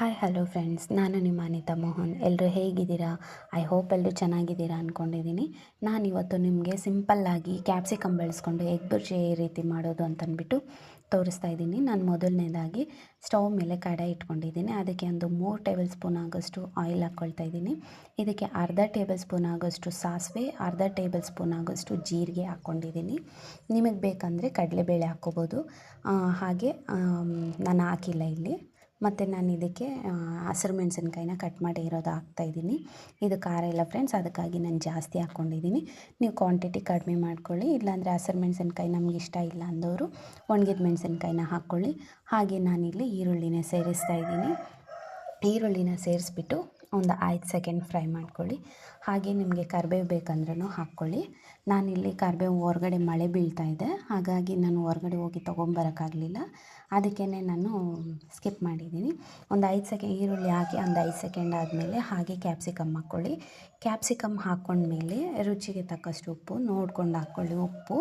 Hi hello friends ನಾನು ನಿಮ್ಮ ಅನಿತಾ ಮೋಹನ್. ಎಲ್ಲರೂ ಹೇಗಿದ್ದೀರಾ? ಐ ಹೋಪ್ ಎಲ್ಲರೂ ಚೆನ್ನಾಗಿದ್ದೀರಾ ಅಂದ್ಕೊಂಡಿದ್ದೀನಿ ನಾನು ಇವತ್ತು ನಿಮಗೆ ಸಿಂಪಲ್ಲಾಗಿ ಕ್ಯಾಪ್ಸಿಕಮ್ ಬೆಳೆಸ್ಕೊಂಡು ಎಗ್ ಬುರ್ಜಿ ಈ ರೀತಿ ಮಾಡೋದು ಅಂತಂದ್ಬಿಟ್ಟು ತೋರಿಸ್ತಾ ಇದ್ದೀನಿ. ನಾನು ಮೊದಲನೇದಾಗಿ ಸ್ಟವ್ ಮೇಲೆ ಕಡಾಯಿ ಇಟ್ಕೊಂಡಿದ್ದೀನಿ. ಅದಕ್ಕೆ ಒಂದು ಮೂರು ಟೇಬಲ್ ಸ್ಪೂನ್ ಆಗೋಷ್ಟು ಆಯಿಲ್ ಹಾಕ್ಕೊಳ್ತಾ ಇದ್ದೀನಿ. ಇದಕ್ಕೆ ಅರ್ಧ ಟೇಬಲ್ ಸ್ಪೂನ್ ಆಗೋಷ್ಟು ಸಾಸಿವೆ, ಅರ್ಧ ಟೇಬಲ್ ಸ್ಪೂನ್ ಆಗೋಷ್ಟು ಜೀರಿಗೆ ಹಾಕ್ಕೊಂಡಿದ್ದೀನಿ ನಿಮಗೆ ಬೇಕಂದರೆ ಕಡಲೆಬೇಳೆ ಹಾಕ್ಕೋಬೋದು. ಹಾಗೆ ನಾನು ಹಾಕಿಲ್ಲ ಇಲ್ಲಿ. ಮತ್ತು ನಾನು ಇದಕ್ಕೆ ಹಸಿರು ಮೆಣಸಿನ್ಕಾಯಿನ ಕಟ್ ಮಾಡಿ ಇರೋದು ಹಾಕ್ತಾಯಿದ್ದೀನಿ ಇದು ಖಾರ ಇಲ್ಲ ಫ್ರೆಂಡ್ಸ್ ಅದಕ್ಕಾಗಿ ನಾನು ಜಾಸ್ತಿ ಹಾಕ್ಕೊಂಡಿದ್ದೀನಿ ನೀವು ಕ್ವಾಂಟಿಟಿ ಕಡಿಮೆ ಮಾಡ್ಕೊಳ್ಳಿ. ಇಲ್ಲಾಂದರೆ ಹಸಿರು ಮೆಣಸಿನ್ಕಾಯಿ ನಮ್ಗೆ ಇಷ್ಟ ಇಲ್ಲ ಅಂದವರು ಒಣಗಿದ ಮೆಣಸಿನ್ಕಾಯಿನ ಹಾಕ್ಕೊಳ್ಳಿ ಹಾಗೆ ನಾನಿಲ್ಲಿ ಈರುಳ್ಳಿನ ಸೇರಿಸ್ತಾ ಇದ್ದೀನಿ. ಈರುಳ್ಳಿನ ಸೇರಿಸ್ಬಿಟ್ಟು ಒಂದು ಐದು ಸೆಕೆಂಡ್ ಫ್ರೈ ಮಾಡ್ಕೊಳ್ಳಿ. ಹಾಗೆ ನಿಮಗೆ ಕರಿಬೇವು ಬೇಕಂದ್ರೂ ಹಾಕ್ಕೊಳ್ಳಿ. ನಾನಿಲ್ಲಿ ಕರಿಬೇವು ಹೊರಗಡೆ ಮಳೆ ಬೀಳ್ತಾ ಇದೆ. ಹಾಗಾಗಿ ನಾನು ಹೊರಗಡೆ ಹೋಗಿ ತೊಗೊಂಬರೋಕ್ಕಾಗಲಿಲ್ಲ. ಅದಕ್ಕೇ ನಾನು ಸ್ಕಿಪ್ ಮಾಡಿದ್ದೀನಿ. ಒಂದು ಐದು ಸೆಕೆಂಡ್ ಈರುಳ್ಳಿ ಹಾಕಿ ಒಂದು ಐದು ಸೆಕೆಂಡ್ ಆದಮೇಲೆ ಹಾಗೆ ಕ್ಯಾಪ್ಸಿಕಮ್ ಹಾಕ್ಕೊಳ್ಳಿ. ಕ್ಯಾಪ್ಸಿಕಮ್ ಹಾಕ್ಕೊಂಡ್ಮೇಲೆ ರುಚಿಗೆ ತಕ್ಕಷ್ಟು ಉಪ್ಪು, ನೋಡ್ಕೊಂಡು ಹಾಕ್ಕೊಳ್ಳಿ ಉಪ್ಪು.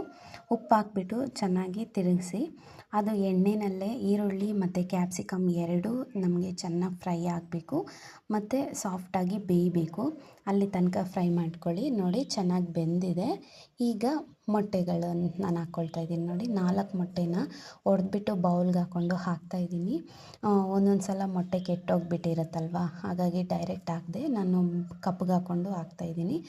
ಉಪ್ಪು ಹಾಕ್ಬಿಟ್ಟು ಚೆನ್ನಾಗಿ ತಿರುಗಿಸಿ, ಅದು ಎಣ್ಣೆನಲ್ಲೇ ಈರುಳ್ಳಿ ಮತ್ತು ಕ್ಯಾಪ್ಸಿಕಮ್ ಎರಡೂ ನಮಗೆ ಚೆನ್ನಾಗಿ ಫ್ರೈ ಆಗಬೇಕು. ಮತ್ತು ಸಾಫ್ಟಾಗಿ ಬೇಯಬೇಕು. ಅಲ್ಲಿ ತನಕ ಫ್ರೈ ಮಾಡ್ಕೊಳ್ಳಿ. ನೋಡಿ, ಚೆನ್ನಾಗಿ ಬೆಂದಿದೆ. ಈಗ ಮೊಟ್ಟೆಗಳನ್ನು ನಾನು ಹಾಕ್ಕೊಳ್ತಾ ಇದ್ದೀನಿ. ನೋಡಿ, ನಾಲ್ಕು ಮೊಟ್ಟೆನ ಒಡೆದ್ಬಿಟ್ಟು ಬೌಲ್ಗೆ ಹಾಕ್ಕೊಂಡು ಹಾಕ್ತಾಯಿದ್ದೀನಿ ಒಂದೊಂದು ಸಲ ಮೊಟ್ಟೆ ಕೆಟ್ಟೋಗ್ಬಿಟ್ಟಿರುತ್ತಲ್ವ? ಹಾಗಾಗಿ ಡೈರೆಕ್ಟ್ ಹಾಕದೆ ನಾನು ಕಪ್ಗೆ ಹಾಕ್ಕೊಂಡು ಹಾಕ್ತಾಯಿದ್ದೀನಿ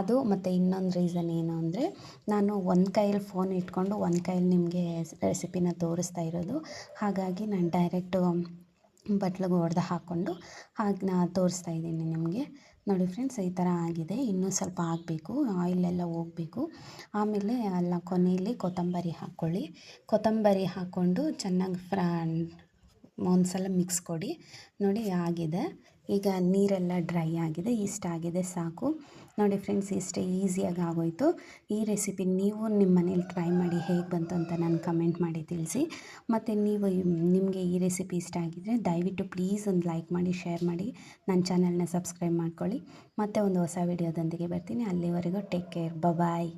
ಅದು ಮತ್ತು ಇನ್ನೊಂದು ರೀಸನ್ ಏನು ಅಂದರೆ, ನಾನು ಒಂದು ಕೈಯಲ್ಲಿ ಫೋನ್ ಇಟ್ಕೊಂಡು ಒಂದು ಕೈಯಲ್ಲಿ ನಿಮಗೆ ರೆಸಿಪಿನ ತೋರಿಸ್ತಾ ಇರೋದು. ಹಾಗಾಗಿ ನಾನು ಡೈರೆಕ್ಟು ಬಟ್ಲಿಗೆ ಹೊಡೆದು ಹಾಕ್ಕೊಂಡು ಹಾಕಿ ನಾ ತೋರಿಸ್ತಾ ಇದ್ದೀನಿ ನಿಮಗೆ. ನೋಡಿ ಫ್ರೆಂಡ್ಸ್, ಈ ಥರ ಆಗಿದೆ. ಇನ್ನೂ ಸ್ವಲ್ಪ ಆಗಬೇಕು ಆಯಿಲೆಲ್ಲ ಹೋಗಬೇಕು. ಆಮೇಲೆ ಅಲ್ಲ, ಕೊನೆಯಲ್ಲಿ ಕೊತ್ತಂಬರಿ ಹಾಕ್ಕೊಳ್ಳಿ. ಕೊತ್ತಂಬರಿ ಹಾಕ್ಕೊಂಡು ಚೆನ್ನಾಗಿ ಫ್ರಾ ಒಂದು ಸಲ ಮಿಕ್ಸ್ ಕೊಡಿ. ನೋಡಿ, ಆಗಿದೆ. ಈಗ ನೀರೆಲ್ಲ ಡ್ರೈ ಆಗಿದೆ ಇಷ್ಟಾಗಿದೆ ಸಾಕು. ನೋಡಿ ಫ್ರೆಂಡ್ಸ್, ಇಷ್ಟೇ ಈಸಿಯಾಗಿ ಆಗೋಯ್ತು. ಈ ರೆಸಿಪಿ ನೀವು ನಿಮ್ಮ ಮನೇಲಿ ಟ್ರೈ ಮಾಡಿ ಹೇಗೆ ಬಂತು ಅಂತ ನಾನು ಕಮೆಂಟ್ ಮಾಡಿ ತಿಳಿಸಿ. ಮತ್ತು ನೀವು ನಿಮಗೆ ಈ ರೆಸಿಪಿ ಇಷ್ಟ ಆಗಿದ್ದರೆ ದಯವಿಟ್ಟು ಪ್ಲೀಸ್ ಒಂದು ಲೈಕ್ ಮಾಡಿ, ಶೇರ್ ಮಾಡಿ. ನನ್ನ ಚಾನಲ್ನ ಸಬ್ಸ್ಕ್ರೈಬ್ ಮಾಡ್ಕೊಳ್ಳಿ. ಮತ್ತೆ ಒಂದು ಹೊಸ ವಿಡಿಯೋದೊಂದಿಗೆ ಬರ್ತೀನಿ. ಅಲ್ಲಿವರೆಗೂ ಟೇಕ್ ಕೇರ್. ಬಾಯ್